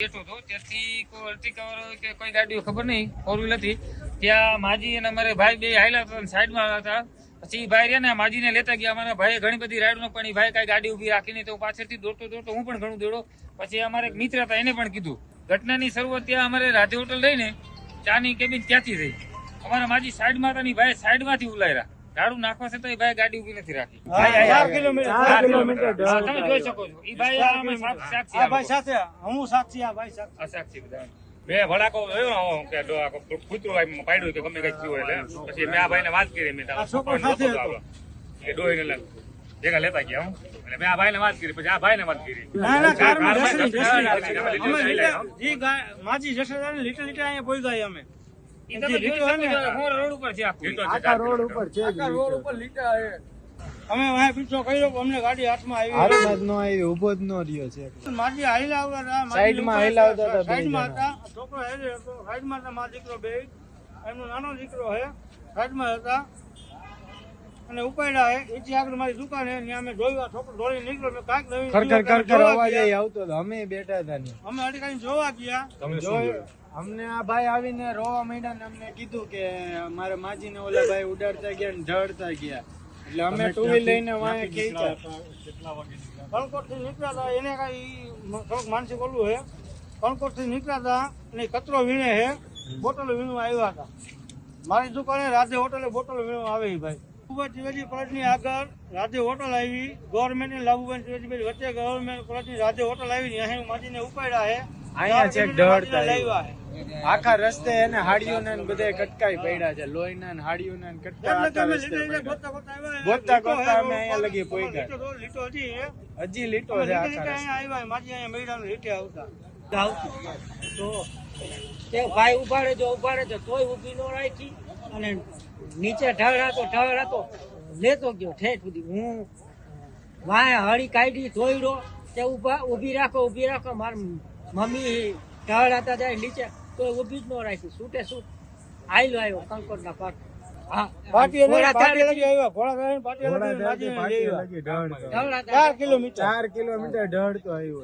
બેઠો હતો. ત્યાંથી કોઈ અર્ટિકા વાળો કે કોઈ ગાડીઓ ખબર નહીં ફોર વ્હીલ ત્યાં માજી અને અમારે ભાઈ બે હાલ્યા હતા સાઈડમાં હતા. પછી ભાઈ રહ્યા માજીને લેતા ગયા. અમારા ભાઈ ઘણી બધી રાઈડનો પણ એ ભાઈ કાંઈ ગાડી ઊભી રાખીને તો પાછળથી દોડતો દોડતો હું પણ ઘણું દોડો પછી અમારે મિત્ર હતા એને પણ કીધું. ઘટનાની શરૂઆત ત્યાં અમારે રાધે હોટલ રહીને ચાની કેબિન ત્યાંથી રહી અમારા માજી સાઈડમાં હતા ને ભાઈ સાઈડમાંથી ઉલાયરા. ઝાડુ નાખવા છે તો એ ભાઈ ગાડી ઊભી નથી રાખી. તમે જોઈ શકો છો. એ ભાઈ સાક્ષ- ભાઈ સાથે હું સાક્ષી આ ભાઈ સાક્ષી સાક્ષી બધા મેં ભડાકો જોયો કે કૂતરું આમ પાડ્યું કે ગમે કઈ થયું એટલે. પછી મેં આ ભાઈને વાત કરી મેં. એ ડોહીને લે- ભેગા લેતા ગયા હું. એટલે મેં આ ભાઈને વાત કરી પછી આ ભાઈને વાત કરી. ના ના માજી જસરી ને લીટર લીટર અહીંયા પહોંચ્યા અમે. અમે વાંહે પીછો કર્યો અમને ગાડી હાથમાં આવી હાથમાં ન આવી ઊભો જ ન રહ્યો છે. માજી હાઈલા આવતા હતા, સાઈડમાં હાઈલા આવતા હતા સાઈડમાં હતા. છોકરો હાઈલે હતો સાઈડમાં હતા મારો દીકરો બે. એમનો નાનો દીકરો હે સાઈડમાં હતા. અને ઉપાડ્યા એથી આગળ મારી દુકાન હે ત્યાં અમે જોયું આ છોકરો દોડી નીકળ્યો મેં કાંઈક નવી ખરખર જોયું, ખરખર અવાજ. આવતો હતો. અમે બેઠા હતા ને અમે અડીકાઈને જોવા ગયા. તમે? અમને આ ભાઈ આવીને રોવા માંડ્યા ને અમને કીધું કે મારા માજીને ઓલા ભાઈ ઉડાડતા ગયા ને ઢળતા ગયા. એટલે અમે ટુ વ્હીલ લઈને વાંહે ખેંચ્યા. કણકોટથી નીકળ્યા હતા? એને કઈ થોડુંક માનસિક ઓલું હે કણકોટથી નીકળ્યા હતા અને કચરો વીણે હે બોટલો વીણવા આવ્યા હતા. મારી દુકાને રાધે હોટલે બોટલો વીણવા આવે ભાઈ. લાભુભાઈ ત્રિવેદી કોલેજની આગળ રાધે હોટલ આવી. ગવર્મેન્ટની લાભુભાઈ ત્રિવેદી વચ્ચે ગવર્મેન્ટ કોલેજની રાધે હોટલ આવી અહીં માજીને ઉપાડ્યા છે અહીંયા લાવ્યા આખા રસ્તે એને હાડીઓના ને બધે કટકાઈ પડ્યા છે. લોહીના ને હાડીઓના ને કટકા. ગોતતા અમે અહીંયા લગી પહોંચ્યા. લીટો હતી હજી લીટો છે આખા રસ્તે. આવ્યા માજી અહીંયા મેળાનું લીટે આવતા. તો તે ભાઈ ઉભાડે જો ઉભાડે તો તોય ઊભી ન રાખી. અને નીચે ઢળ હતો ઢળ હતો લેતો ગયો ઠેઠ સુધી. હું વાય હળી કાઢી ધોઈડો તે ઊભા ઊભી રાખો ઊભી રાખો. માર મમ્મી ઢળ હતા જાય નીચે તો ઊભી જ ન રાખી. છૂટે છૂટ આયલો આવ્યો કંકોડના પાક. ઢળતો. ચાર કિલોમીટર. ઢળતો આવ્યો.